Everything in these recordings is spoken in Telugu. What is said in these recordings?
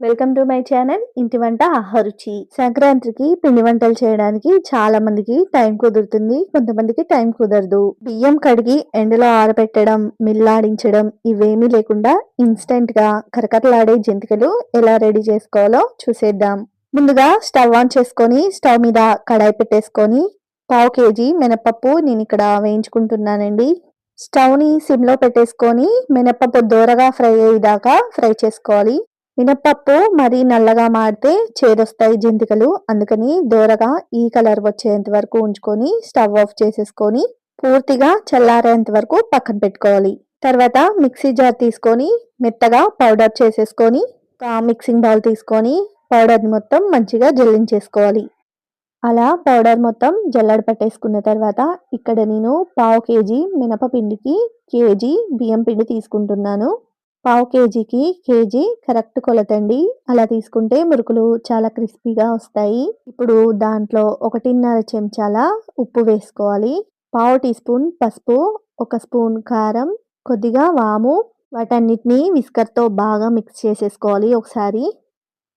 వెల్కమ్ టు మై ఛానల్ ఇంటి వంట ఆహరుచి సంక్రాంతికి పిండి వంటలు చేయడానికి చాలా మందికి టైం కుదురుతుంది. కొంతమందికి టైం కుదరదు. బియ్యం కడిగి ఎండలో ఆరబెట్టడం మిల్లాడించడం ఇవేమీ లేకుండా ఇన్స్టెంట్గా కరకరలాడే జంతికలు ఎలా రెడీ చేసుకోవాలో చూసేద్దాం. ముందుగా స్టవ్ ఆన్ చేసుకొని స్టవ్ మీద కడాయి పెట్టేసుకొని పావు కేజీ మినపప్పు నేను ఇక్కడ వేయించుకుంటున్నానండి. స్టవ్ని సిమ్లో పెట్టేసుకొని మినపప్పు దూరగా ఫ్రై అయ్యేదాకా ఫ్రై చేసుకోవాలి. మినప్పప్పు మరీ నల్లగా మాడితే చేదొస్తాయి జంతికలు. అందుకని దూరగా ఈ కలర్ వచ్చేంత వరకు ఉంచుకొని స్టవ్ ఆఫ్ చేసేసుకొని పూర్తిగా చల్లారేంత వరకు పక్కన పెట్టుకోవాలి. తర్వాత మిక్సీ జార్ తీసుకొని మెత్తగా పౌడర్ చేసేసుకొని మిక్సింగ్ బౌల్ తీసుకొని పౌడర్ని మొత్తం మంచిగా జల్లించేసుకోవాలి. అలా పౌడర్ మొత్తం జల్లడ పట్టేసుకున్న తర్వాత ఇక్కడ నేను పావు కేజీ మినపపిండికి కేజీ బియ్యం పిండి తీసుకుంటున్నాను. పావు కేజీకి కేజీ కరెక్ట్ కొలతండి అలా తీసుకుంటే మురుకులు చాలా క్రిస్పీగా వస్తాయి. ఇప్పుడు దాంట్లో ఒకటిన్నర చెంచాల ఉప్పు వేసుకోవాలి. పావు టీ స్పూన్ పసుపు ఒక స్పూన్ కారం కొద్దిగా వాము వాటన్నిటిని విస్కర్తో బాగా మిక్స్ చేసేసుకోవాలి ఒకసారి.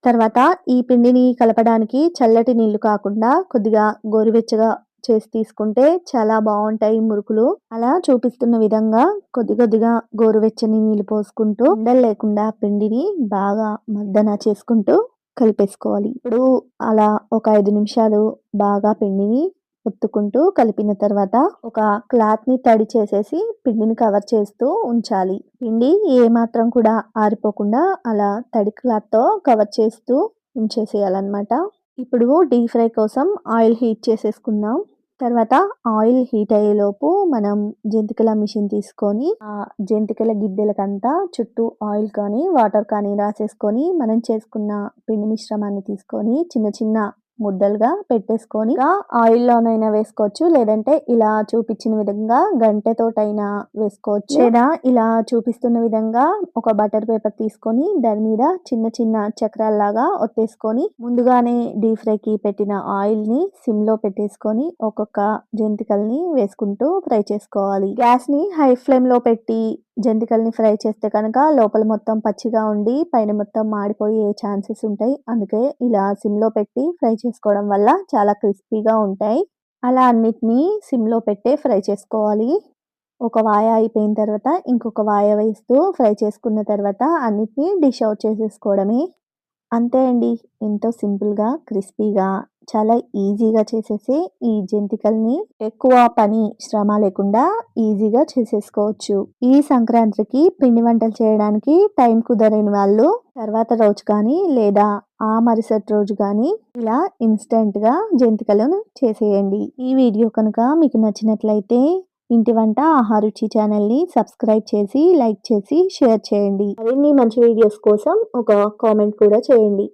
తర్వాత ఈ పిండిని కలపడానికి చల్లటి నీళ్ళు కాకుండా కొద్దిగా గోరువెచ్చగా చేసి తీసుకుంటే చాలా బాగుంటాయి మురుకులు. అలా చూపిస్తున్న విధంగా కొద్ది కొద్దిగా గోరువెచ్చని నీళ్ళు పోసుకుంటూ ఉండలు లేకుండా పిండిని బాగా మర్దన చేసుకుంటూ కలిపేసుకోవాలి. ఇప్పుడు అలా ఒక ఐదు నిమిషాలు బాగా పిండిని ఒత్తుకుంటూ కలిపిన తర్వాత ఒక క్లాత్ని తడి చేసేసి పిండిని కవర్ చేస్తూ ఉంచాలి. పిండి ఏమాత్రం కూడా ఆరిపోకుండా అలా తడి క్లాత్తో కవర్ చేస్తూ ఉంచేసేయాలన్నమాట. ఇప్పుడు డీప్ ఫ్రై కోసం ఆయిల్ హీట్ చేసేసుకుందాం. తర్వాత ఆయిల్ హీట్ అయ్యేలోపు మనం జంతికల మిషన్ తీసుకొని ఆ జంతికల గిద్దెలకంతా చుట్టూ ఆయిల్ కానీ వాటర్ కానీ రాసేసుకొని మనం చేసుకున్న పిండి మిశ్రమాన్ని తీసుకొని చిన్న చిన్న ముద్దలుగా పెట్టేసుకొని ఆయిల్లోనైనా వేసుకోవచ్చు లేదంటే ఇలా చూపించిన విధంగా గంటెతోటైనా వేసుకోవచ్చు. లేదా ఇలా చూపిస్తున్న విధంగా ఒక బటర్ పేపర్ తీసుకొని దాని మీద చిన్న చిన్న చక్రాల్లాగా ఒత్తేసుకొని ముందుగానే డీప్ ఫ్రైకి పెట్టిన ఆయిల్ని సిమ్లో పెట్టేసుకొని ఒక్కొక్క జంతికల్ని వేసుకుంటూ ఫ్రై చేసుకోవాలి. గ్యాస్ని హై ఫ్లేమ్లో పెట్టి జంతికల్ని ఫ్రై చేస్తే కనుక లోపల మొత్తం పచ్చిగా ఉండి పైన మొత్తం మాడిపోయే ఛాన్సెస్ ఉంటాయి. అందుకే ఇలా సిమ్లో పెట్టి ఫ్రై చేసుకోవడం వల్ల చాలా క్రిస్పీగా ఉంటాయి. అలా అన్నిటినీ సిమ్లో పెట్టే ఫ్రై చేసుకోవాలి. ఒక వాయ అయిపోయిన తర్వాత ఇంకొక వాయ వేస్తూ ఫ్రై చేసుకున్న తర్వాత అన్నిటినీ డిష్ అవుట్ చేసేసుకోవడమే. అంతే అండి. ఎంతో సింపుల్గా క్రిస్పీగా. చాలా ఈజీగా చేసేసి ఈ జంతికల్ని ఎక్కువ పని శ్రమ లేకుండా ఈజీగా చేసేసుకోవచ్చు. ఈ సంక్రాంతికి పిండి వంటలు చేయడానికి టైం కుదరని వాళ్ళు తర్వాత రోజు కానీ లేదా ఆ మరుసటి రోజు కానీ ఇలా ఇన్స్టెంట్గా జంతికలను చేసేయండి. ఈ వీడియో కనుక మీకు నచ్చినట్లయితే ఇంటి వంట ఆహారుచి ఛానల్ని సబ్స్క్రైబ్ చేసి లైక్ చేసి షేర్ చేయండి. మరిన్ని మంచి వీడియోస్ కోసం ఒక కామెంట్ కూడా చేయండి.